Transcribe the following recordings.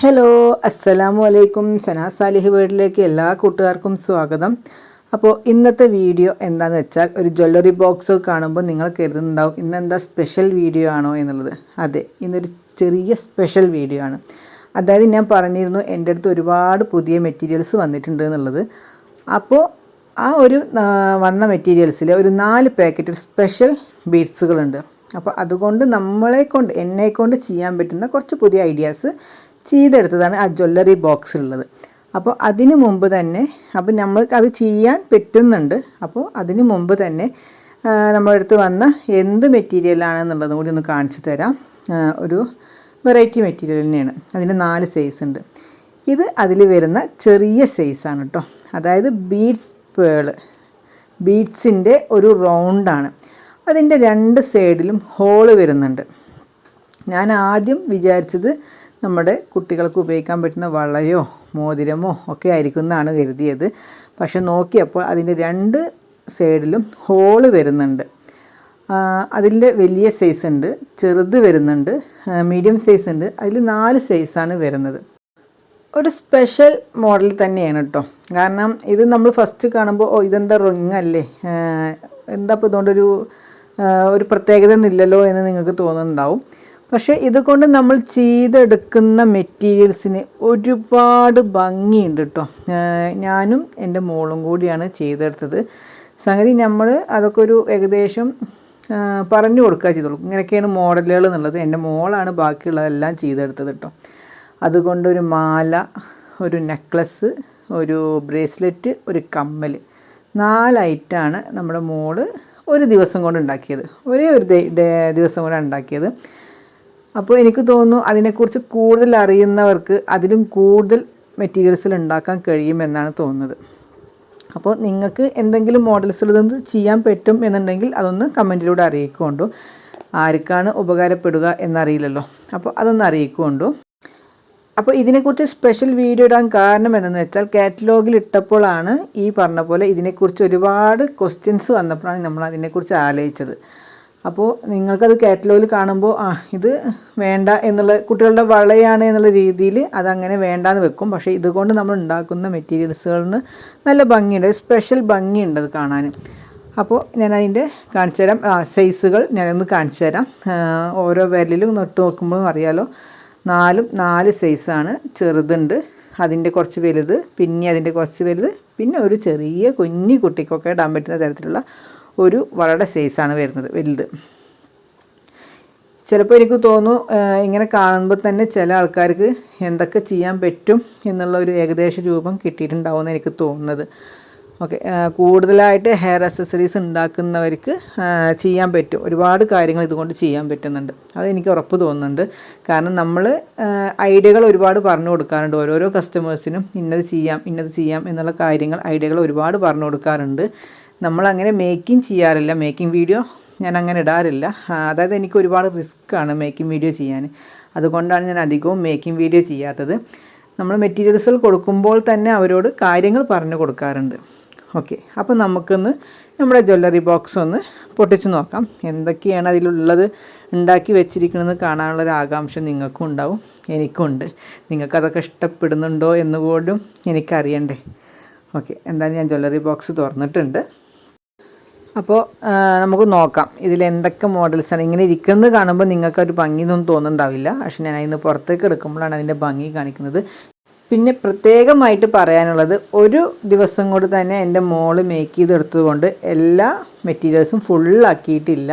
Hello അസ്സലാമു അലൈക്കും. സനാ Salih വീട്ടിലേക്ക് എല്ലാ കൂട്ടുകാർക്കും സ്വാഗതം. അപ്പോൾ ഇന്നത്തെ വീഡിയോ എന്താണെന്ന് വെച്ചാൽ ഒരു ജ്വല്ലറി ബോക്സ് കാണുമ്പോൾ നിങ്ങൾ കരുതുന്നുണ്ടാവും ഇന്നെന്താ സ്പെഷ്യൽ വീഡിയോ ആണോ എന്നുള്ളത്. അതെ ഇന്നൊരു ചെറിയ സ്പെഷ്യൽ വീഡിയോ ആണ്. അതായത് ഞാൻ പറഞ്ഞിരുന്നു എന്റെ അടുത്ത് ഒരുപാട് പുതിയ മെറ്റീരിയൽസ് വന്നിട്ടുണ്ട് എന്നുള്ളത്. അപ്പോൾ ആ ഒരു വന്ന മെറ്റീരിയൽസിൽ ഒരു നാല് പാക്കറ്റ് സ്പെഷ്യൽ ബീഡ്സുകളുണ്ട്. അപ്പോൾ അതുകൊണ്ട് നമ്മളെ കൊണ്ട് എന്നെ കൊണ്ട് ചെയ്യാൻ പറ്റുന്ന കുറച്ച് പുതിയ ഐഡിയാസ് ചെയ്തെടുത്തതാണ് ആ ജ്വല്ലറി ബോക്സിലുള്ളത്. അപ്പോൾ അതിന് മുമ്പ് തന്നെ അപ്പോൾ നമ്മൾക്ക് അത് ചെയ്യാൻ പറ്റുന്നുണ്ട്. അപ്പോൾ അതിന് മുമ്പ് തന്നെ നമ്മളെടുത്ത് വന്ന എന്ത് മെറ്റീരിയലാണെന്നുള്ളതും കൂടി ഒന്ന് കാണിച്ചു തരാം. ഒരു വെറൈറ്റി മെറ്റീരിയൽ തന്നെയാണ്. അതിന് നാല് സൈസ് ഉണ്ട്. ഇത് അതിൽ വരുന്ന ചെറിയ സൈസാണ് കേട്ടോ. അതായത് ബീഡ്സ് പേൾ ബീഡ്സിന്റെ ഒരു റൗണ്ടാണ് അതിന്റെ രണ്ട് സൈഡിലും ഹോൾ വരുന്നുണ്ട്. ഞാൻ ആദ്യം വിചാരിച്ചത് നമ്മുടെ കുട്ടികൾക്ക് ഉപയോഗിക്കാൻ പറ്റുന്ന വളയോ മോതിരമോ ഒക്കെ ആയിരിക്കും എന്നാണ് കരുതിയത്. പക്ഷെ നോക്കിയപ്പോൾ അതിന്റെ രണ്ട് സൈഡിലും ഹോൾ വരുന്നുണ്ട്. അതിന്റെ വലിയ സൈസ് ഉണ്ട് ചെറുത് വരുന്നുണ്ട് മീഡിയം സൈസ് ഉണ്ട് അതിൽ നാല് സൈസാണ് വരുന്നത്. ഒരു സ്പെഷ്യൽ മോഡൽ തന്നെയാണ് കേട്ടോ. കാരണം ഇത് നമ്മൾ ഫസ്റ്റ് കാണുമ്പോൾ ഓ ഇതെന്താ റിങ് അല്ലേ? എന്താ ഇപ്പോൾ ഇതുകൊണ്ടൊരു ഒരു പ്രത്യേകത ഒന്നും ഇല്ലല്ലോ എന്ന് നിങ്ങൾക്ക് തോന്നുന്നുണ്ടാവും. പക്ഷേ ഇതുകൊണ്ട് നമ്മൾ ചെയ്തെടുക്കുന്ന മെറ്റീരിയൽസിന് ഒരുപാട് ഭംഗിയുണ്ട് കേട്ടോ ഞാനും എന്റെ മോളും കൂടിയാണ് ചെയ്തെടുത്തത്. സംഗതി നമ്മൾ അതൊക്കെ ഒരു ഏകദേശം പറഞ്ഞു കൊടുക്കുക ചെയ്തോളൂ ഇങ്ങനെയൊക്കെയാണ് മോഡലുകൾ എന്നുള്ളത്. എന്റെ മോളാണ് ബാക്കിയുള്ളതെല്ലാം ചെയ്തെടുത്തത് കേട്ടോ അതുകൊണ്ട് ഒരു മാല ഒരു നെക്ലസ് ഒരു ബ്രേസ്ലെറ്റ് ഒരു കമ്മൽ നാല് ഐറ്റാണ് നമ്മുടെ മോൾ ഒരു ദിവസം കൊണ്ട് ഉണ്ടാക്കിയത്. ഒരേ ഒരു ദിവസം കൊണ്ടാണ് ഉണ്ടാക്കിയത്. അപ്പോൾ എനിക്ക് തോന്നുന്നു അതിനെക്കുറിച്ച് കൂടുതൽ അറിയുന്നവർക്ക് അതിലും കൂടുതൽ മെറ്റീരിയൽസിൽ ഉണ്ടാക്കാൻ കഴിയുമെന്നാണ് തോന്നുന്നത്. അപ്പോൾ നിങ്ങൾക്ക് എന്തെങ്കിലും മോഡൽസിൽ ഇതൊന്ന് ചെയ്യാൻ പറ്റും എന്നുണ്ടെങ്കിൽ അതൊന്ന് കമന്റിലൂടെ അറിയിക്കൊണ്ടു. ആർക്കാണ് ഉപകാരപ്പെടുക എന്നറിയില്ലല്ലോ. അപ്പോൾ അതൊന്ന് അറിയിക്കൊണ്ടു. അപ്പോൾ ഇതിനെക്കുറിച്ച് സ്പെഷ്യൽ വീഡിയോ ഇടാൻ കാരണം എന്തെന്ന് വെച്ചാൽ കാറ്റലോഗിൽ ഇട്ടപ്പോഴാണ് ഈ പറഞ്ഞ പോലെ ഇതിനെക്കുറിച്ച് ഒരുപാട് ക്വസ്റ്റ്യൻസ് വന്നപ്പോഴാണ് നമ്മൾ അതിനെക്കുറിച്ച് ആലോചിച്ചത്. അപ്പോൾ നിങ്ങൾക്കത് കാറ്റലോഗിൽ കാണുമ്പോൾ ആ ഇത് വേണ്ട എന്നുള്ള കുട്ടികളുടെ വളയാണ് എന്നുള്ള രീതിയിൽ അതങ്ങനെ വേണ്ടാന്ന് വെക്കും. പക്ഷേ ഇതുകൊണ്ട് നമ്മൾ ഉണ്ടാക്കുന്ന മെറ്റീരിയൽസുകളിന് നല്ല ഭംഗിയുണ്ട്. സ്പെഷ്യൽ ഭംഗിയുണ്ട് അത് കാണാൻ. അപ്പോൾ ഞാൻ അതിന്റെ കാണിച്ചു തരാം. സൈസുകൾ ഞാനൊന്ന് കാണിച്ചു തരാം. ഓരോ വിരലിലും നട്ട് നോക്കുമ്പോഴും അറിയാലോ നാലും നാല് സൈസാണ്. ചെറുതുണ്ട് അതിന്റെ കുറച്ച് വലുത് പിന്നെ അതിന്റെ കുറച്ച് വലുത് പിന്നെ ഒരു ചെറിയ കുഞ്ഞി കുട്ടിക്കൊക്കെ ഇടാൻ പറ്റുന്ന തരത്തിലുള്ള ഒരു വളയുടെ സൈസാണ് വരുന്നത് വലുത്. ചിലപ്പോൾ എനിക്ക് തോന്നുന്നു ഇങ്ങനെ കാണുമ്പോൾ തന്നെ ചില ആൾക്കാർക്ക് എന്തൊക്കെ ചെയ്യാൻ പറ്റും എന്നുള്ള ഒരു ഏകദേശ രൂപം കിട്ടിയിട്ടുണ്ടാവുമെന്ന് എനിക്ക് തോന്നുന്നത്. ഓക്കെ കൂടുതലായിട്ട് ഹെയർ അക്സസറീസ് ഉണ്ടാക്കുന്നവർക്ക് ചെയ്യാൻ പറ്റും. ഒരുപാട് കാര്യങ്ങൾ ഇതുകൊണ്ട് ചെയ്യാൻ പറ്റുന്നുണ്ട്. അത് എനിക്ക് ഉറപ്പ് തോന്നുന്നുണ്ട്. കാരണം നമ്മൾ ഐഡിയകൾ ഒരുപാട് പറഞ്ഞു കൊടുക്കാറുണ്ട്. ഓരോരോ കസ്റ്റമേഴ്സിനും ഇന്നത് ചെയ്യാം ഇന്നത് ചെയ്യാം എന്നുള്ള കാര്യങ്ങൾ ഐഡിയകൾ ഒരുപാട് പറഞ്ഞു കൊടുക്കാറുണ്ട്. നമ്മളങ്ങനെ മേക്കിംഗ് ചെയ്യാറില്ല. മേക്കിംഗ് വീഡിയോ ഞാൻ അങ്ങനെ ഇടാറില്ല അതായത് എനിക്ക് ഒരുപാട് റിസ്ക്കാണ് മേക്കിംഗ് വീഡിയോ ചെയ്യാൻ. അതുകൊണ്ടാണ് ഞാൻ അധികവും മേക്കിംഗ് വീഡിയോ ചെയ്യാത്തത്. നമ്മൾ മെറ്റീരിയൽസുകൾ കൊടുക്കുമ്പോൾ തന്നെ അവരോട് കാര്യങ്ങൾ പറഞ്ഞു കൊടുക്കാറുണ്ട്. ഓക്കെ അപ്പോൾ നമുക്കൊന്ന് നമ്മുടെ ജ്വല്ലറി ബോക്സ് ഒന്ന് പൊട്ടിച്ച് നോക്കാം. എന്തൊക്കെയാണ് അതിലുള്ളത് ഉണ്ടാക്കി വെച്ചിരിക്കുന്നത് കാണാനുള്ളൊരു ആകാംക്ഷ നിങ്ങൾക്കും ഉണ്ടാവും എനിക്കും ഉണ്ട്. നിങ്ങൾക്കതൊക്കെ ഇഷ്ടപ്പെടുന്നുണ്ടോ എന്നുപോലും എനിക്കറിയണ്ടേ. ഓക്കെ എന്തായാലും ഞാൻ ജ്വല്ലറി ബോക്സ് തുറന്നിട്ടുണ്ട്. അപ്പോൾ നമുക്ക് നോക്കാം. ഇതിൽ എന്തൊക്കെ മോഡൽസാണ് ഇങ്ങനെ ഇരിക്കുന്നത് കാണുമ്പോൾ നിങ്ങൾക്ക് ഒരു ഭംഗിയൊന്നും തോന്നുന്നുണ്ടാവില്ല. പക്ഷെ ഞാൻ അതിന് പുറത്തേക്ക് എടുക്കുമ്പോഴാണ് അതിന്റെ ഭംഗി കാണിക്കുന്നത്. പിന്നെ പ്രത്യേകമായിട്ട് പറയാനുള്ളത് ഒരു ദിവസം കൊണ്ട് തന്നെ എന്റെ മോൾ മേക്ക് ചെയ്തെടുത്തതുകൊണ്ട് എല്ലാ മെറ്റീരിയൽസും ഫുള്ളാക്കിയിട്ടില്ല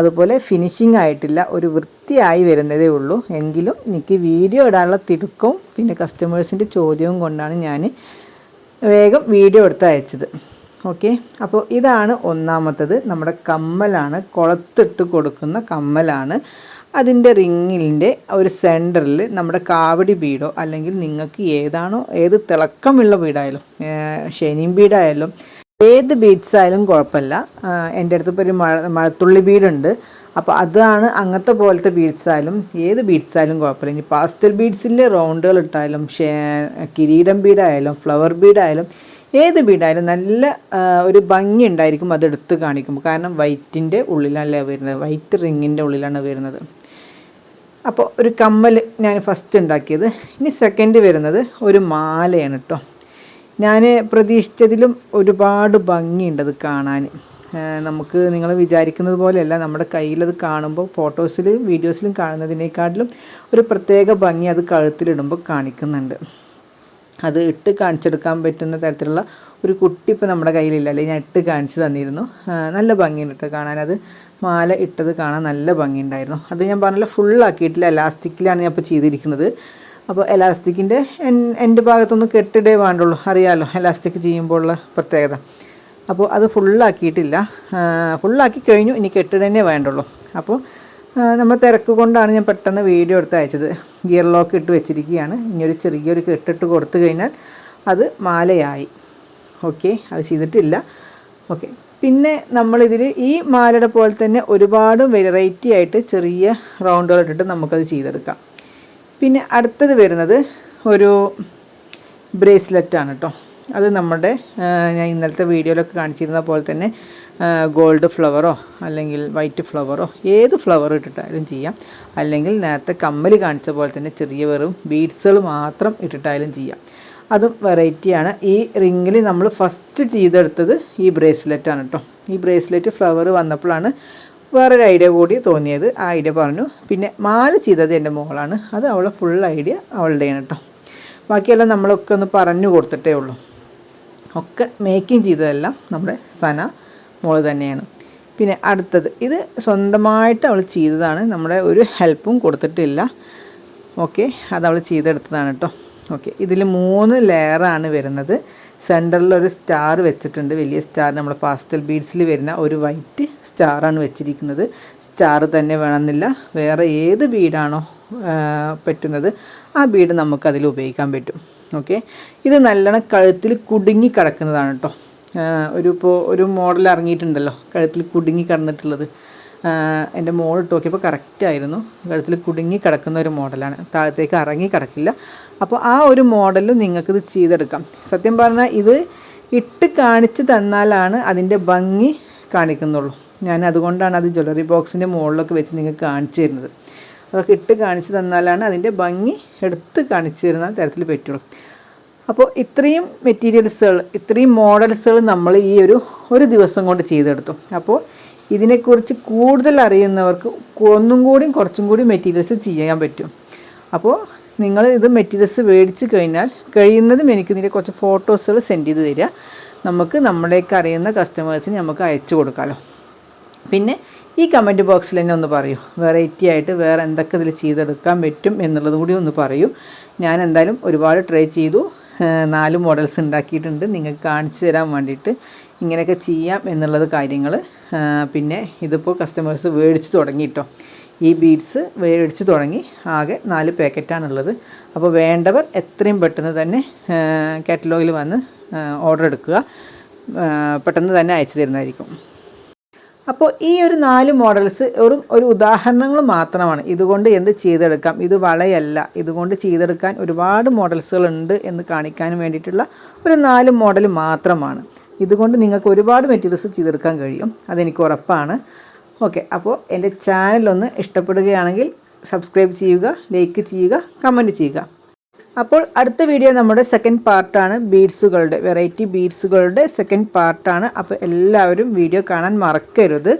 അതുപോലെ ഫിനിഷിംഗ് ആയിട്ടില്ല. ഒരു വൃത്തിയായി വരുന്നതേ ഉള്ളൂ. എങ്കിലും എനിക്ക് വീഡിയോ ഇടാനുള്ള തിടുക്കവും പിന്നെ കസ്റ്റമേഴ്സിന്റെ ചോദ്യവും കൊണ്ടാണ് ഞാൻ വേഗം വീഡിയോ എടുത്ത് അയച്ചത് ഓക്കെ. അപ്പോൾ ഇതാണ് ഒന്നാമത്തത്. നമ്മുടെ കമ്മലാണ് കുളത്തിട്ട് കൊടുക്കുന്ന കമ്മലാണ്. അതിന്റെ റിങ്ങിന്റെ ഒരു സെന്ററിൽ നമ്മുടെ കാവടി ബീഡോ അല്ലെങ്കിൽ നിങ്ങൾക്ക് ഏതാണോ ഏത് തിളക്കമുള്ള ബീഡായാലും ശനിയും ബീഡായാലും ഏത് ബീഡ്സ് ആയാലും കുഴപ്പമില്ല എന്റെ അടുത്ത് ഇപ്പോൾ ഒരു മഴ മഴത്തുള്ളി ബീഡുണ്ട് അപ്പോൾ അതാണ് അങ്ങനത്തെ പോലത്തെ ബീഡ്സ് ആയാലും ഏത് ബീഡ്സ് ആയാലും കുഴപ്പമില്ല. ഇനി പാസ്റ്റൽ ബീഡ്സിന്റെ റൗണ്ടുകൾ ഇട്ടായാലും കിരീടം ബീഡായാലും ഫ്ലവർ ബീഡായാലും ഏത് ബീഡായാലും നല്ല ഒരു ഭംഗി ഉണ്ടായിരിക്കും അത് എടുത്ത് കാണിക്കുമ്പോൾ. കാരണം വൈറ്റിന്റെ ഉള്ളിലല്ല വരുന്നത്. വൈറ്റ് റിങ്ങിന്റെ ഉള്ളിലാണ് വരുന്നത്. അപ്പോൾ ഒരു കമ്മൽ ഞാൻ ഫസ്റ്റ് ഉണ്ടാക്കിയത്. ഇനി സെക്കൻഡ് വരുന്നത് ഒരു മാലയാണ് കേട്ടോ. ഞാൻ പ്രതീക്ഷിച്ചതിലും ഒരുപാട് ഭംഗിയുണ്ട് അത് കാണാൻ. നമുക്ക് നിങ്ങൾ വിചാരിക്കുന്നത് പോലെയല്ല. നമ്മുടെ കയ്യിലത് കാണുമ്പോൾ ഫോട്ടോസിലും വീഡിയോസിലും കാണുന്നതിനേക്കാട്ടിലും ഒരു പ്രത്യേക ഭംഗി അത് കഴുത്തിലിടുമ്പോൾ കാണിക്കുന്നുണ്ട്. അത് ഇട്ട് കാണിച്ചെടുക്കാൻ പറ്റുന്ന തരത്തിലുള്ള ഒരു കുട്ടി ഇപ്പോൾ നമ്മുടെ കയ്യിലില്ല. അല്ലെങ്കിൽ ഞാൻ ഇട്ട് കാണിച്ചു തന്നിരുന്നു. നല്ല ഭംഗിയുണ്ട് കേട്ടോ അത് മാല ഇട്ടത് കാണാൻ നല്ല ഭംഗിയുണ്ടായിരുന്നു. അത് ഞാൻ പറഞ്ഞല്ലോ ഫുള്ളാക്കിയിട്ടില്ല. എലാസ്റ്റിക്കിലാണ് ഞാൻ ഇപ്പോൾ ചെയ്തിരിക്കുന്നത്. അപ്പോൾ എലാസ്റ്റിക്കിന്റെ എന്റെ ഭാഗത്തൊന്നും കെട്ടിടേ വേണ്ടുള്ളൂ. അറിയാമല്ലോ എലാസ്റ്റിക് ചെയ്യുമ്പോഴുള്ള പ്രത്യേകത. അപ്പോൾ അത് ഫുള്ളാക്കിയിട്ടില്ല. ഫുള്ളാക്കി കഴിഞ്ഞു. ഇനി കെട്ടിടന്നെ വേണ്ടുള്ളൂ. അപ്പോൾ നമ്മൾ തിരക്ക് കൊണ്ടാണ് ഞാൻ പെട്ടെന്ന് വീഡിയോ എടുത്ത് അയച്ചത്. ഗിയർ ലോക്ക് ഇട്ട് വെച്ചിരിക്കുകയാണ്. ഇനി ഒരു ചെറിയൊരു കെട്ടിട്ട് കൊടുത്തു കഴിഞ്ഞാൽ അത് മാലയായി. ഓക്കെ അത് ചെയ്തിട്ടില്ല. ഓക്കെ പിന്നെ നമ്മളിതിൽ ഈ മാലയുടെ പോലെ തന്നെ ഒരുപാട് വെറൈറ്റി ആയിട്ട് ചെറിയ റൗണ്ടുകൾ ഇട്ടിട്ട് നമുക്കത് ചെയ്തെടുക്കാം. പിന്നെ അടുത്തത് വരുന്നത് ഒരു ബ്രേസ്ലെറ്റാണ് കേട്ടോ അത് നമ്മുടെ ഞാൻ ഇന്നലത്തെ വീഡിയോയിലൊക്കെ കാണിച്ചിരുന്ന പോലെ തന്നെ ഗോൾഡ് ഫ്ലവറോ അല്ലെങ്കിൽ വൈറ്റ് ഫ്ലവറോ ഏത് ഫ്ലവർ ഇട്ടിട്ടായാലും ചെയ്യാം. അല്ലെങ്കിൽ നേരത്തെ കമ്മൽ കാണിച്ച പോലെ തന്നെ ചെറിയ വെറും ബീഡ്സുകൾ മാത്രം ഇട്ടിട്ടായാലും ചെയ്യാം. അതും വെറൈറ്റിയാണ് ഈ റിങ്ങിൽ നമ്മൾ ഫസ്റ്റ് ചെയ്തെടുത്തത് ഈ ബ്രേസ്ലെറ്റാണ് കേട്ടോ ഈ ബ്രേസ്ലെറ്റ് ഫ്ലവർ വന്നപ്പോഴാണ് വേറൊരു ഐഡിയ കൂടി തോന്നിയത്. ആ ഐഡിയ പറഞ്ഞു. പിന്നെ മാല ചെയ്തത് എന്റെ മോളാണ്. അത് അവളെ ഫുൾ ഐഡിയ അവളുടെയാണ് കേട്ടോ ബാക്കിയെല്ലാം നമ്മളൊക്കെ ഒന്ന് പറഞ്ഞു കൊടുത്തിട്ടേ ഉള്ളൂ. ഒക്കെ മേക്കിംഗ് ചെയ്തതെല്ലാം നമ്മുടെ സന മോൾ തന്നെയാണ്. പിന്നെ അടുത്തത് ഇത് സ്വന്തമായിട്ട് അവൾ ചെയ്തതാണ്. നമ്മുടെ ഒരു ഹെൽപ്പും കൊടുത്തിട്ടില്ല. ഓക്കെ അത് അവൾ ചെയ്തെടുത്തതാണ് കേട്ടോ ഓക്കെ ഇതിൽ മൂന്ന് ലെയറാണ് വരുന്നത്. സെന്ററിൽ ഒരു സ്റ്റാർ വെച്ചിട്ടുണ്ട്. വലിയ സ്റ്റാർ നമ്മുടെ പാസ്റ്റൽ ബീഡ്സിൽ വരുന്ന ഒരു വൈറ്റ് സ്റ്റാറാണ് വെച്ചിരിക്കുന്നത്. സ്റ്റാർ തന്നെ വേണമെന്നില്ല. വേറെ ഏത് ബീഡാണോ പറ്റുന്നത് ആ ബീഡ് നമുക്കതിൽ ഉപയോഗിക്കാൻ പറ്റും. ഓക്കെ ഇത് നല്ലോണം കഴുത്തിൽ കുടുങ്ങി കിടക്കുന്നതാണ് കേട്ടോ ഒരു ഇപ്പോൾ ഒരു മോഡൽ ഇറങ്ങിയിട്ടുണ്ടല്ലോ കഴുത്തിൽ കുടുങ്ങി കിടന്നിട്ടുള്ളത്. എന്റെ മോൾ നോക്കിയപ്പോൾ കറക്റ്റായിരുന്നു കഴുത്തിൽ കുടുങ്ങി കിടക്കുന്ന ഒരു മോഡലാണ് താഴത്തേക്ക് ഇറങ്ങി കിടക്കില്ല. അപ്പോൾ ആ ഒരു മോഡലും നിങ്ങൾക്കിത് ചെയ്തെടുക്കാം. സത്യം പറഞ്ഞാൽ ഇത് ഇട്ട് കാണിച്ച് തന്നാലാണ് അതിന്റെ ഭംഗി കാണിക്കുന്നുള്ളൂ. ഞാൻ അതുകൊണ്ടാണ് അത് ജ്വല്ലറി ബോക്സിന്റെ മുകളിലൊക്കെ വെച്ച് നിങ്ങൾക്ക് കാണിച്ചു തരുന്നത്. അതൊക്കെ ഇട്ട് കാണിച്ച് തന്നാലാണ് അതിന്റെ ഭംഗി എടുത്ത് കാണിച്ചു തരുന്ന തരത്തിൽ പറ്റുള്ളൂ. അപ്പോൾ ഇത്രയും മെറ്റീരിയൽസുകൾ ഇത്രയും മോഡൽസുകൾ നമ്മൾ ഈ ഒരു ഒരു ദിവസം കൊണ്ട് ചെയ്തെടുത്തു. അപ്പോൾ ഇതിനെക്കുറിച്ച് കൂടുതൽ അറിയുന്നവർക്ക് ഒന്നും കൂടിയും കുറച്ചും കൂടി മെറ്റീരിയൽസ് ചെയ്യാൻ പറ്റും. അപ്പോൾ നിങ്ങൾ ഇത് മെറ്റീരിയൽസ് മേടിച്ച് കഴിഞ്ഞാൽ കഴിയുന്നതും എനിക്ക് ഇതിന്റെ കുറച്ച് ഫോട്ടോസുകൾ സെൻഡ് ചെയ്ത് തരിക. നമുക്ക് നമ്മളേക്ക് അറിയുന്ന കസ്റ്റമേഴ്സിന് നമുക്ക് അയച്ചു കൊടുക്കാമല്ലോ പിന്നെ ഈ കമന്റ് ബോക്സിൽ തന്നെ ഒന്ന് പറയൂ. വെറൈറ്റി ആയിട്ട് വേറെ എന്തൊക്കെ ഇതിൽ ചെയ്തെടുക്കാൻ പറ്റും എന്നുള്ളത് കൂടി ഒന്ന് പറയൂ. ഞാൻ എന്തായാലും ഒരുപാട് ട്രൈ ചെയ്തു. നാല് മോഡൽസ് ഉണ്ടാക്കിയിട്ടുണ്ട്. നിങ്ങൾക്ക് കാണിച്ചു തരാൻ വേണ്ടിയിട്ട് ഇങ്ങനെയൊക്കെ ചെയ്യാം എന്നുള്ളത് കാര്യങ്ങൾ. പിന്നെ ഇതിപ്പോൾ കസ്റ്റമേഴ്സ് മേടിച്ച് തുടങ്ങിയിട്ടോ ഈ ബീഡ്സ് മേടിച്ച് തുടങ്ങി. ആകെ നാല് പാക്കറ്റാണുള്ളത് അപ്പോൾ വേണ്ടവർ എത്രയും പെട്ടെന്ന് തന്നെ കാറ്റലോഗിൽ വന്ന് ഓർഡർ എടുക്കുക. പെട്ടെന്ന് തന്നെ അയച്ചു തരുന്നതായിരിക്കും. അപ്പോൾ ഈ ഒരു നാല് മോഡൽസ് ഒരു ഒരു ഉദാഹരണങ്ങൾ മാത്രമാണ്. ഇതുകൊണ്ട് എന്ത് ചെയ്തെടുക്കാം? ഇത് വളയല്ല. ഇതുകൊണ്ട് ചെയ്തെടുക്കാൻ ഒരുപാട് മോഡൽസുകളുണ്ട് എന്ന് കാണിക്കാൻ വേണ്ടിയിട്ടുള്ള ഒരു നാല് മോഡൽ മാത്രമാണ്. ഇതുകൊണ്ട് നിങ്ങൾക്ക് ഒരുപാട് മെറ്റീരിയൽസ് ചെയ്തെടുക്കാൻ കഴിയും. അതെനിക്ക് ഉറപ്പാണ്. ഓക്കെ അപ്പോൾ എന്റെ ചാനലൊന്ന് ഇഷ്ടപ്പെടുകയാണെങ്കിൽ സബ്സ്ക്രൈബ് ചെയ്യുക ലൈക്ക് ചെയ്യുക കമന്റ് ചെയ്യുക. അപ്പോൾ അടുത്ത വീഡിയോ നമ്മുടെ സെക്കൻഡ് പാർട്ടാണ് ബീഡ്സുകളുടെ വെറൈറ്റി ബീഡ്സുകളുടെ സെക്കൻഡ് പാർട്ടാണ് അപ്പോൾ എല്ലാവരും വീഡിയോ കാണാൻ മറക്കരുത്.